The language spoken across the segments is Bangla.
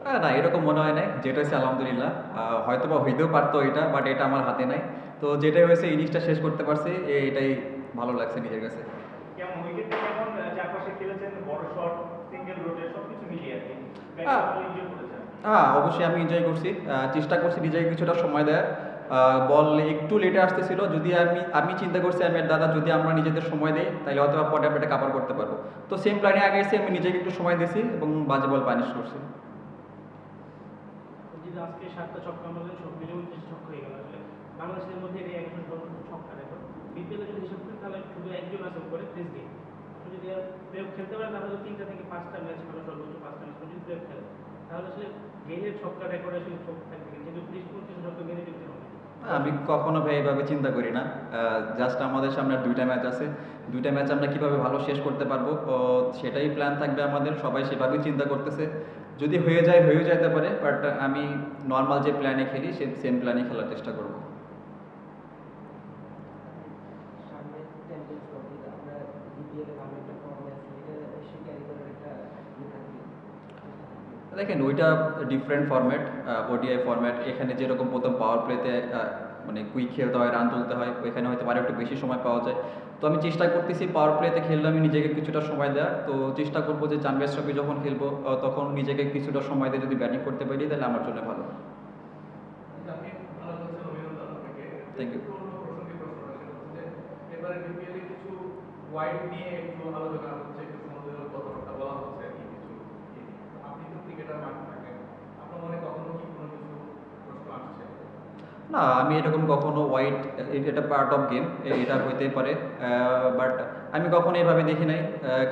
আহ, না এরকম মনে হয় নাই। যেটা হয়েছে আলহামদুলিল্লাহ। হয়তো বা হইতেও পারতো এটা বাট এটা আমার হাতে নাই। তো যেটাই হয়েছে ইনিংসটা শেষ করতে পারছি। এটাই ভালো লাগছে নিজের কাছে। হ্যাঁ। হ্যাঁ অবশ্যই আমি এনজয় করছি। চেষ্টা করছি নিজেকে কিছুটা সময় দেয় বল একটু লেটে আসতেছিল। যদি আমি আমি চিন্তা করছি আমি দাদা যদি আমরা নিজেদের সময় দিই তাহলে হয়তো পরে আমরা এটা কাভার করতে পারব। তো সেম প্ল্যানে আগে এসে আমি নিজেকে একটু সময় দিয়েছি এবং বাজে বল পানিশ করছি। আজকে সাতটা ছক্কা মারলেন সব মিলে উনত্রিশ ছক্কা হয়ে গেল আসলে। বাংলাদেশের মধ্যে এটা একজন সর্বোচ্চ ছক্কা রেকর্ড বিপিএল যদি হিসাব করি, তাহলে শুধু একজন আছে করে ত্রিশ গেম যদি প্লেয়ার খেলতে পারে তাহলে তিনটা থেকে পাঁচটা ম্যাচ খেলো সর্বোচ্চ পাঁচটা ম্যাচ যদি প্লেয়ার খেলে তাহলে আসলে গেলের ছক্কা রেকর্ড আসলে চোখ থাকবে যেহেতু ত্রিশ পঁচিশ ছক্কা গেলে দিতে হবে। আমি কখনো এইভাবে চিন্তা করি না। জাস্ট আমাদের সামনে দুইটা ম্যাচ আছে। দুইটা ম্যাচ আমরা কীভাবে ভালো শেষ করতে পারব সেটাই প্ল্যান থাকবে আমাদের। সবাই সেভাবেই চিন্তা করতেছে। যদি হয়ে যায়, হয়েও যেতে পারে বাট আমি নর্মাল যে প্ল্যানে খেলি, সে সেম প্ল্যানে খেলার চেষ্টা করব সামনে চ্যাম্পিয়ন্স ট্রফি আমরা বিপিএলে ভালো একটা ফর্মে আছি এটা সে ক্যারি করার একটা ইয়ে থাকবে দেখেন, ওইটা ডিফারেন্ট ফরম্যাট ওডিআই ফরম্যাট এখানে যেরকম প্রথম পাওয়ার প্লেতে মানে কুইক খেলতে হয় রান তুলতে হয়, ওইখানে হয়তো আরও একটু বেশি সময় পাওয়া যায়। তো আমি চেষ্টা করতেছি পাওয়ার প্লেতে খেললে আমি নিজেকে কিছুটা সময় দেওয়ার। তো চেষ্টা করব যে চ্যাম্পিয়ন্স ট্রফি যখন খেলব তখন নিজেকে কিছুটা সময় দিয়ে যদি ব্যাটিং করতে পারি, তাহলে আমার জন্য ভালো। বিপিএলে কিছু ওয়াইড নিয়ে একটু আলোচনা হচ্ছে একটু সমালোচনার কথাবার্তা বলা হচ্ছে আর কি কিছু ইয়ে নিয়ে। তো আপনি তো ক্রিকেটার মাঠে থাকেন আপনার মনে কখনো কি কোনো কিছু প্রশ্ন আসছে না, আমি এরকম কখনো হোয়াইট এটা পার্ট অফ গেম এটা হইতেই পারে বাট আমি কখনো এইভাবে দেখি নাই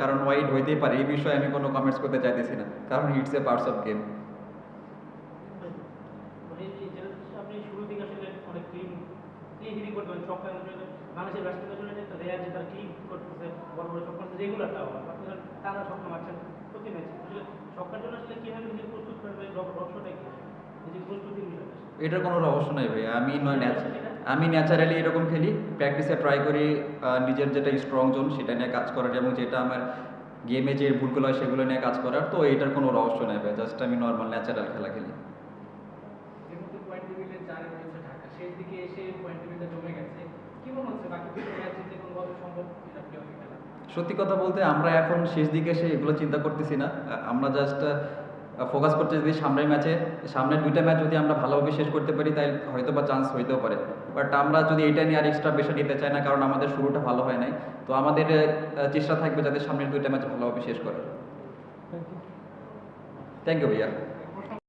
কারণ হোয়াইট হইতেই পারে, এই বিষয়ে আমি কোনো কমেন্টস করতে চাইতেছি না, কারণ it's a parts of game তারা মারছেন প্রতি ম্যাচে জন্য আসলে নিজেকে প্রস্তুত করবে নিজের এটার কোনো রহস্য নাই ভাই আমি নয় আমি ন্যাচারালি এরকম খেলি প্র্যাকটিসে ট্রাই করি নিজের যেটা স্ট্রং জোন সেটা নিয়ে কাজ করার এবং যেটা আমার গেমে যে ভুলগুলো হয় সেগুলো নিয়ে কাজ করার তো এটার কোনো রহস্য নেই ভাই জাস্ট আমি নর্মাল ন্যাচারাল খেলা খেলি। সত্যি কথা বলতে আমরা এখন শেষ দিকে এসে এগুলো চিন্তা করতেছি না আমরা জাস্ট ফোকাস করতে যদি সামনের ম্যাচে সামনের দুইটা ম্যাচ যদি আমরা ভালোভাবে শেষ করতে পারি তাই হয়তো বা চান্স হইতেও পারে। বাট আমরা যদি এটা নিয়ে আর এক্সট্রা বেশি নিতে চাই না কারণ আমাদের শুরুটা ভালো হয় নাই তো আমাদের চেষ্টা থাকবে যাতে সামনের দুইটা ম্যাচ ভালোভাবে শেষ করে থ্যাংক ইউ ভাইয়া।